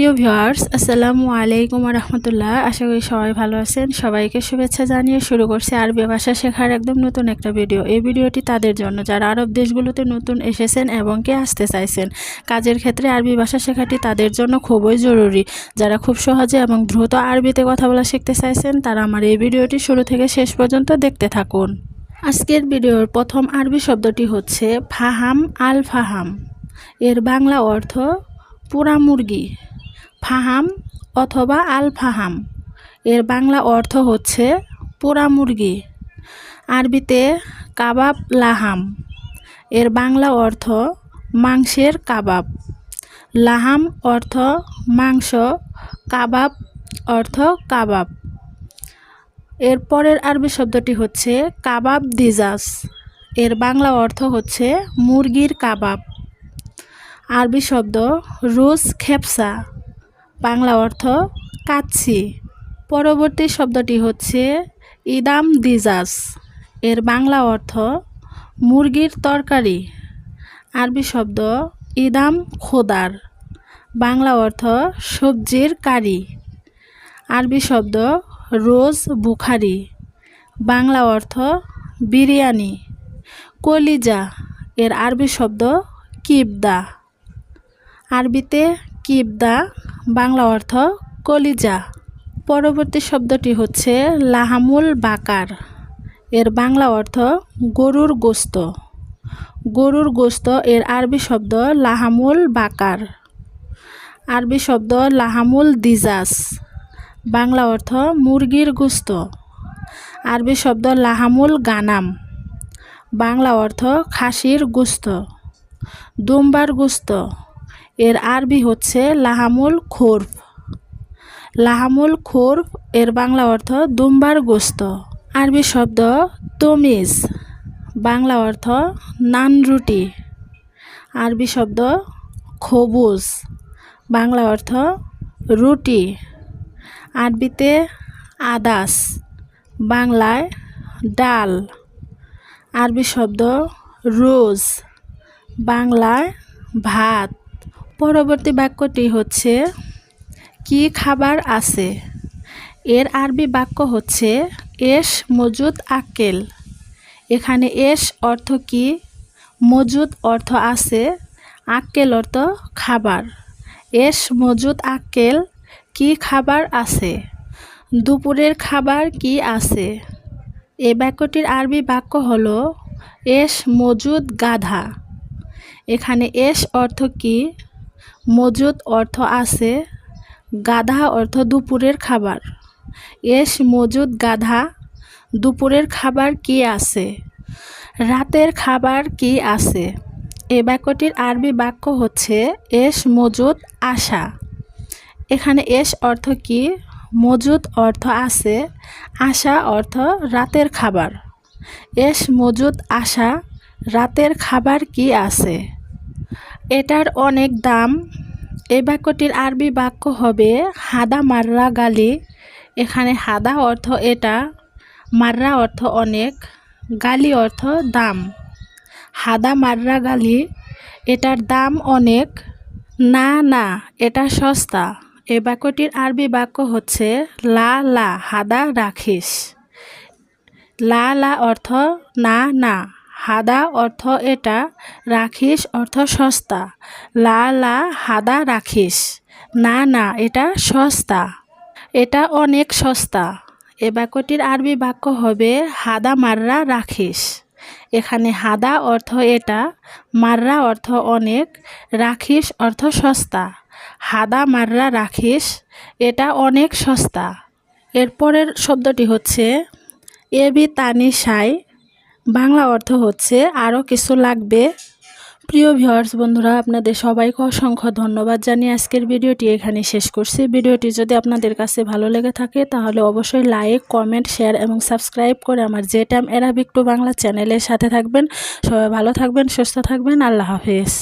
প্রিয় ভিউয়ার্স, আসসালামু আলাইকুম রহমতুল্লাহ আশা করি সবাই ভালো আছেন। সবাইকে শুভেচ্ছা জানিয়ে শুরু করছি আরবি ভাষা শেখার একদম নতুন একটা ভিডিও। এই ভিডিওটি তাদের জন্য, যারা আরব দেশগুলোতে নতুন এসেছেন এবং কে আসতে চাইছেন। কাজের ক্ষেত্রে আরবি ভাষা শেখাটি তাদের জন্য খুবই জরুরি। যারা খুব সহজে এবং দ্রুত আরবিতে কথা বলা শিখতে চাইছেন, তারা আমার এই ভিডিওটি শুরু থেকে শেষ পর্যন্ত দেখতে থাকুন। আজকের ভিডিওর প্রথম আরবি শব্দটি হচ্ছে ফাহাম আল ফাহাম এর বাংলা অর্থ পুরা মুরগি। ফাহাম অথবা আল ফাহাম এর বাংলা অর্থ হচ্ছে পোড়া মুরগি। আরবিতে কাবাব লাহাম। এর বাংলা অর্থ মাংসের কাবাব। লাহাম অর্থ মাংস, কাবাব অর্থ কাবাব। এর পরের আরবি শব্দটি হচ্ছে কাবাব দিজাস। এর বাংলা অর্থ হচ্ছে মুরগির কাবাব। আরবি শব্দ রুস খেপসা। বাংলা অর্থ কাচ্ছি। পরবর্তী শব্দটি হচ্ছে ইদাম দিজাস। এর বাংলা অর্থ মুরগির তরকারি। আরবি শব্দ ইদাম খোদার। বাংলা অর্থ সবজির কারি। আরবি শব্দ রোজ বুখারি। বাংলা অর্থ বিরিয়ানি। কলিজা। এর আরবি শব্দ কিবদা। আরবিতে কিবদা বাংলা অর্থ কলিজা। পরবর্তী শব্দটি হচ্ছে লাহামুল বাকার। এর বাংলা অর্থ গরুর গোস্ত। গরুর গোস্ত এর আরবি শব্দ লাহামুল বাকার। আরবি শব্দ লাহামুল দিজাস। বাংলা অর্থ মুরগির গোস্ত। আরবি শব্দ লাহামুল গানাম। বাংলা অর্থ খাসির গোস্ত। দুম্বার গোস্ত। এর আরবি হচ্ছে লাহামুল খোরফ। লাহামুল খোরফ এর বাংলা অর্থ দুম্বার গোস্ত। আরবি শব্দ তমিজ, বাংলা অর্থ নান রুটি। আরবি শব্দ খবুজ, বাংলা অর্থ রুটি। আরবিতে আদাস, বাংলায় ডাল। আরবি শব্দ রোজ, বাংলায় ভাত। পরবর্তী বাক্যটি হচ্ছে, কি খাবার আছে? এর আরবি বাক্য হচ্ছে, এস মজুদ আক্কেল। এখানে এস অর্থ কি? মজুদ অর্থ আছে, আক্কেল অর্থ খাবার। এস মজুদ আক্কেল, কি খাবার আছে? দুপুরের খাবার কি আছে? এ বাক্যটির আরবি বাক্য হল, এস মজুদ গাধা। এখানে এস অর্থ কি? মজুদ অর্থ আছে গাধা অর্থ দুপুরের খাবার। এস মজুদ গাধা, দুপুরের খাবার কি আছে? রাতের খাবার কি আছে? এ বাক্যটির আরবি বাক্য হচ্ছে এস মজুদ আশা। এখানে এস অর্থ কি? মজুদ অর্থ আছে আশা অর্থ রাতের খাবার। এস মজুদ আশা, রাতের খাবার কি আছে? এটার অনেক দাম। এই বাক্যটির আরবি বাক্য হবে, হাদা মাররা গালি। এখানে হাদা অর্থ এটা, মাররা অর্থ অনেক, গালি অর্থ দাম। হাদা মাররা গালি। এটার দাম অনেক, না না, এটা সস্তা। এ বাক্যটির আরবি বাক্য হচ্ছে, লা লা, হাদা রাখিস। লা লা অর্থ, না না। হাদা অর্থ এটা, রাখিস অর্থ সস্তা। লা লা হাদা রাখিস। না না, এটা সস্তা। এটা অনেক সস্তা। এ বাক্যটির আরবি বাক্য হবে হাদা মাররা রাখিস। এখানে হাদা অর্থ এটা, মাররা অর্থ অনেক, রাখিস অর্থ সস্তা। হাদা মাররা রাখিস, এটা অনেক সস্তা। এরপরের শব্দটি হচ্ছে এবি তানি সাই বাংলা অর্থ হচ্ছে আরও কিছু লাগবে। প্রিয় ভিওয়ার্স বন্ধুরা, আপনাদের সবাইকে অসংখ্য ধন্যবাদ জানিয়ে আজকের ভিডিওটি এখানে শেষ করছি। ভিডিওটি যদি আপনাদের কাছে ভালো লেগে থাকে, তাহলে অবশ্যই লাইক কমেন্ট শেয়ার এবং সাবস্ক্রাইব করে আমার যে টাইম এরা টু বাংলা চ্যানেলের সাথে থাকবেন। সবাই ভালো থাকবেন, সুস্থ থাকবেন। আল্লাহ হাফেজ।